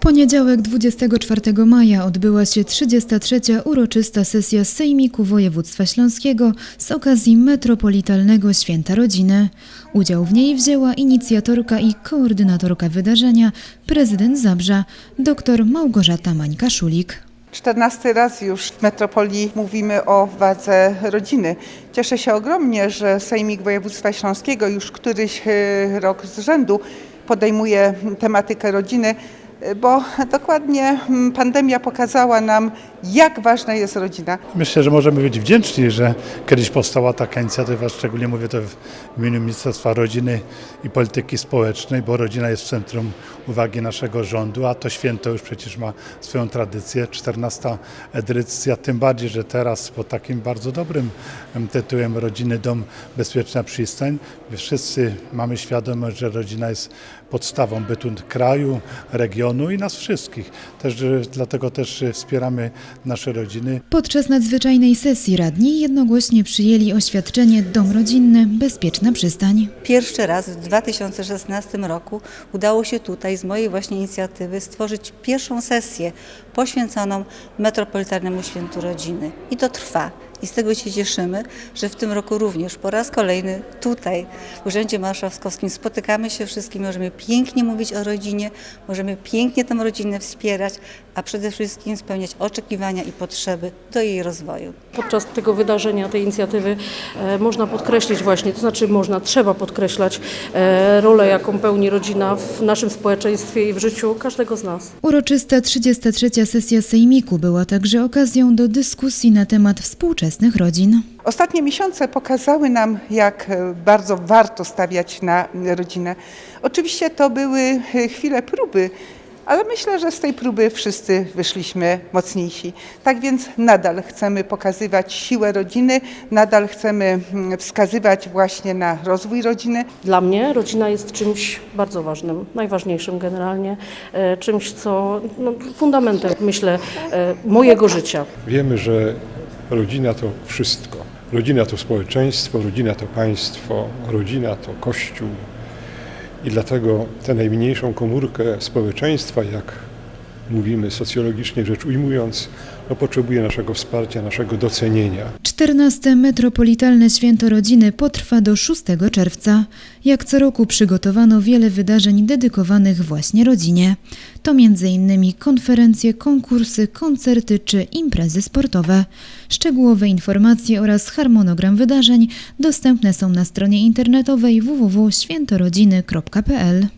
poniedziałek 24 maja odbyła się 33. uroczysta sesja Sejmiku Województwa Śląskiego z okazji Metropolitalnego Święta Rodziny. Udział w niej wzięła inicjatorka i koordynatorka wydarzenia, prezydent Zabrza, dr Małgorzata Mańka-Szulik. 14 raz już w metropolii mówimy o wadze rodziny. Cieszę się ogromnie, że Sejmik Województwa Śląskiego już któryś e, rok z rzędu podejmuje tematykę rodziny, bo dokładnie mm, pandemia pokazała nam, jak ważna jest rodzina. Myślę, że możemy być wdzięczni, że kiedyś powstała taka inicjatywa, szczególnie mówię to w imieniu Ministerstwa Rodziny i Polityki Społecznej, bo rodzina jest w centrum uwagi naszego rządu, a to święto już przecież ma swoją tradycję, 14 edycja, tym bardziej, że teraz pod takim bardzo dobrym em, tytułem Rodziny Dom Bezpieczna Przystań, wszyscy mamy świadomość, że rodzina jest podstawą bytu kraju, regionu i nas wszystkich. Też, dlatego też e, wspieramy nasze rodziny. Podczas nadzwyczajnej sesji radni jednogłośnie przyjęli oświadczenie Dom Rodzinny Bezpieczna Przystań. Pierwszy raz w 2016 roku udało się tutaj z mojej właśnie inicjatywy stworzyć pierwszą sesję poświęconą Metropolitarnemu Świętu Rodziny. I to trwa. I z tego się cieszymy, że w tym roku również po raz kolejny tutaj w Urzędzie Marszałkowskim spotykamy się wszystkim, możemy pięknie mówić o rodzinie, możemy pięknie tę rodzinę wspierać, a przede wszystkim spełniać oczekiwania i potrzeby do jej rozwoju. Podczas tego wydarzenia, tej inicjatywy e, można podkreślić właśnie, to znaczy można, trzeba podkreślać e, rolę, jaką pełni rodzina w naszym społeczeństwie i w życiu każdego z nas. Uroczysta 33. sesja Sejmiku była także okazją do dyskusji na temat współczesnych rodzin. Ostatnie miesiące pokazały nam, jak e, bardzo warto stawiać na rodzinę. Oczywiście to były e, chwile próby, ale myślę, że z tej próby wszyscy wyszliśmy mocniejsi. Tak więc nadal chcemy pokazywać siłę rodziny, nadal chcemy mm, wskazywać właśnie na rozwój rodziny. Dla mnie rodzina jest czymś bardzo ważnym, najważniejszym generalnie, e, czymś, co no, fundamentem, myślę, e, mojego życia. Wiemy, że rodzina to wszystko. Rodzina to społeczeństwo, rodzina to państwo, rodzina to kościół. I dlatego tę najmniejszą komórkę społeczeństwa, jak mówimy socjologicznie rzecz ujmując, no, potrzebuje naszego wsparcia, naszego docenienia. 14. Metropolitalne Święto Rodziny potrwa do 6 czerwca. Jak co roku przygotowano wiele wydarzeń dedykowanych właśnie rodzinie. To m.in. konferencje, konkursy, koncerty czy imprezy sportowe. Szczegółowe informacje oraz harmonogram wydarzeń dostępne są na stronie internetowej www.świętorodziny.pl.